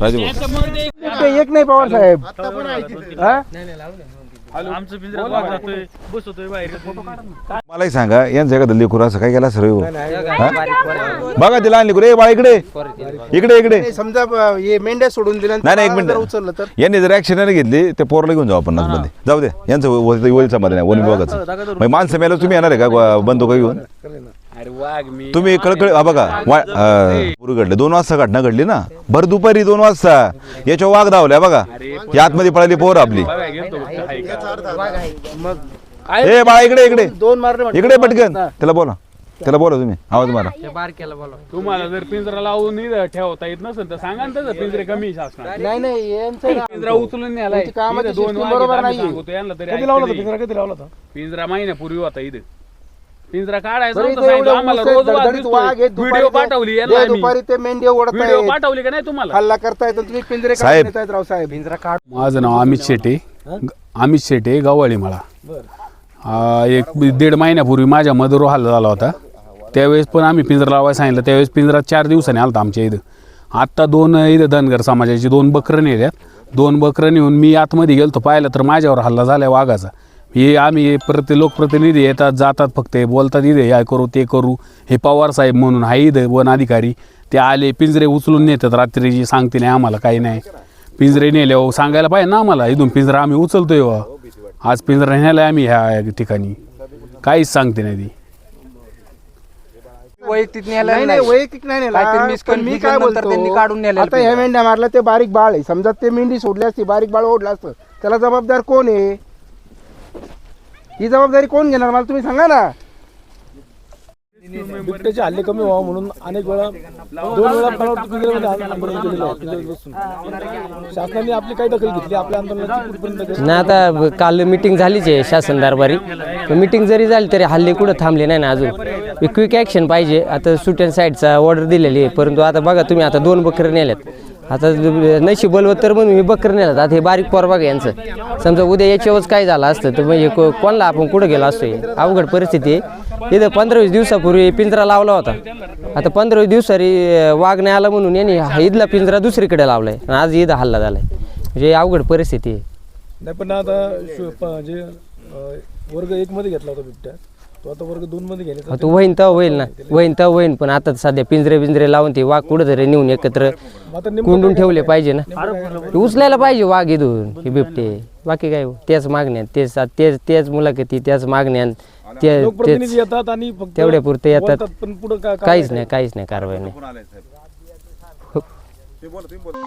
राजू भाऊ एक नाही पवार साहेब हा? मलाही सांगा यांचं एखादं लेकूर असं काय केलं सर्व बघा तिला लेकूर ए बाळा इकडे इकडे इकडे नाही, समजा हे मेंढ्या सोडून दिल्या नाही नाही एक मिनिट उचललं तर यांनी जर ऍक्शन नाही घेतली ते पोरला घेऊन जाऊ आपण मध्ये जाऊ दे यांचं वय समाधान आहे वन विभागाचं मग माणसं मेलं तुम्ही येणार आहे का बंदूक घेऊन तुम्ही कळकळ हा बघा वा- घडले. दोन वाजता घटना घडली ना? भर दुपारी दोन वाजता. याच्या वाघ धावल्या बघा. या आतमध्ये पळाली पोर आपली. ए बाळा इकडे इकडे. दोन मारले म्हटलं. इकडे पटकन. त्याला बोला. त्याला बोला तुम्ही. आवाज मारा. तुम्हाला जर पिंजरा लावून इथं ठेवता येत नसेल तर सांगा ना पिंजरे कमी शासनात. नाही नाही यांचं पिंजरा उचलून इथं दोन बरोबर. सांगतो यांना तरी नाही. पिंजरा? कधी लावला होता? पिंजरा महिन्यापूर्वी होता इथं. पिंजरा काढायचा बरं, नव्हता इथे सांगितलं. एवढं आम्हाला ऊस आहे, रोज वाघ धडधडीत वाघ आहेत, दिसतोय. दुपारी व्हिडिओ ते- पाठवली ते यांना आम्ही. दुपारी ते मेंढी ओढत व्हिडिओ आहेत पाठवली का नाही तुम्हाला? हल्ला करतायत आणि तुम्ही पिंजरे साहेब. काढून येतायत राव साहेब. पिंजरा काढ माझं नाव अमित शेटे. अमित शेटे गव्हाळी मला आ, एक दीड महिन्यापूर्वी माझ्या मधुरो हल्ला झाला होता. त्यावेळेस पण आम्ही पिंजरा लावायला सांगितलं. त्यावेळेस पिंजरा चार दिवसांनी आलता आमच्या इथं. आत्ता दोन इथं धनगर समाजाची दोन बकरं नेल्यात. दोन बकरं नेऊन मी आतमध्ये गेलतो. पाहिलं तर माझ्यावर हल्ला झाला वाघाचा. हे आम्ही प्रति लोकप्रतिनिधी येतात जातात फक्त हे बोलतात इथे या करू ते करू. हे पवार साहेब म्हणून आहे इथं वन अधिकारी. ते आले पिंजरे उचलून नेतात रात्रीची सांगते नाही आम्हाला काही नाही. पिंजरे नेले हो सांगायला पाहिजे ना आम्हाला इथून पिंजरा आम्ही उचलतोय हो. आज पिंजरा नेलाय आम्ही ह्या ठिकाणी. काहीच सांगते नाही ती. वैयक्तिक नाही वैयक्तिक नाही नेला. काहीतरी पण मी काय नंतर त्यांनी बोलतो काढून नेलेलं आता ह्या मेंढ्या मारल्या ते बारीक बाळ आहे. समजा ते मेंढी सोडली असती बारीक बाळ ओढलं असतं. त्याला जबाबदार कोण आहे? ही जबाबदारी कोण घेणार? मला तुम्ही सांगा ना. बिबट्याचे हल्ले कमी व्हावं म्हणून अनेक वेळा दोन वेळा आंदोलन केलेलं आहे. शासनाने आपली काही दखल घेतली आपल्या आंदोलनाची कुठपर्यंत दखल ना आता ब- काल मिटिंग झालीच आहे शासन दरबारी. मिटिंग जरी झाली तरी हल्ले कुठं थांबले नाही ना अजून. क्विक ॲक्शन पाहिजे. आता सुट अँड साईडचा ऑर्डर दिलेली आहे. परंतु आता बघा तुम्ही आता दोन बकरं नेल्यात. आता नशी बलवत्तर म्हणून मी बकर नेल्यात आता हे बारीक पोरबाग यांचं. समजा उद्या याच्यावरच काय झालं असतं तर म्हणजे को- कोणाला आपण कुठं गेलो असतो हे? अवघड परिस्थिती आहे. इथं पंधरावीस दिवसापूर्वी पिंजरा लावला होता. आता पंधरावीस दिवसारी वाघ नाही आला म्हणून यांनी हा इथला पिंजरा दुसरीकडे लावलाय. आणि आज इथं हल्ला झालाय. म्हणजे अवघड परिस्थिती आहे. नाही पण आता वर्ग एक मध्ये घेतला होता बिबट्या. तो आता वर्ग दोन मध्ये घेण्याचा तो होईन तर होईल ना. होईन तर होईन पण आता सध्या पिंजरे पिंजरे लावून ते वाघ कुठं तरी नेऊन एकत्र आता नेमकं कुंडून ठेवले पाहिजे ना. ते उचलायला पाहिजे वाघ इथून हे बिबटे. बाकी काय हो, तेच मागण्या तेच तेच तेच मुलाखती त्याच मागण्या ते तेच येतात आणि फक्त तेवढ्या पुरते येतात. बोलतात, पण पुढे काय काहीच नाही काहीच नाही कारवाई नाही. ते बोला तुम्ही बोला.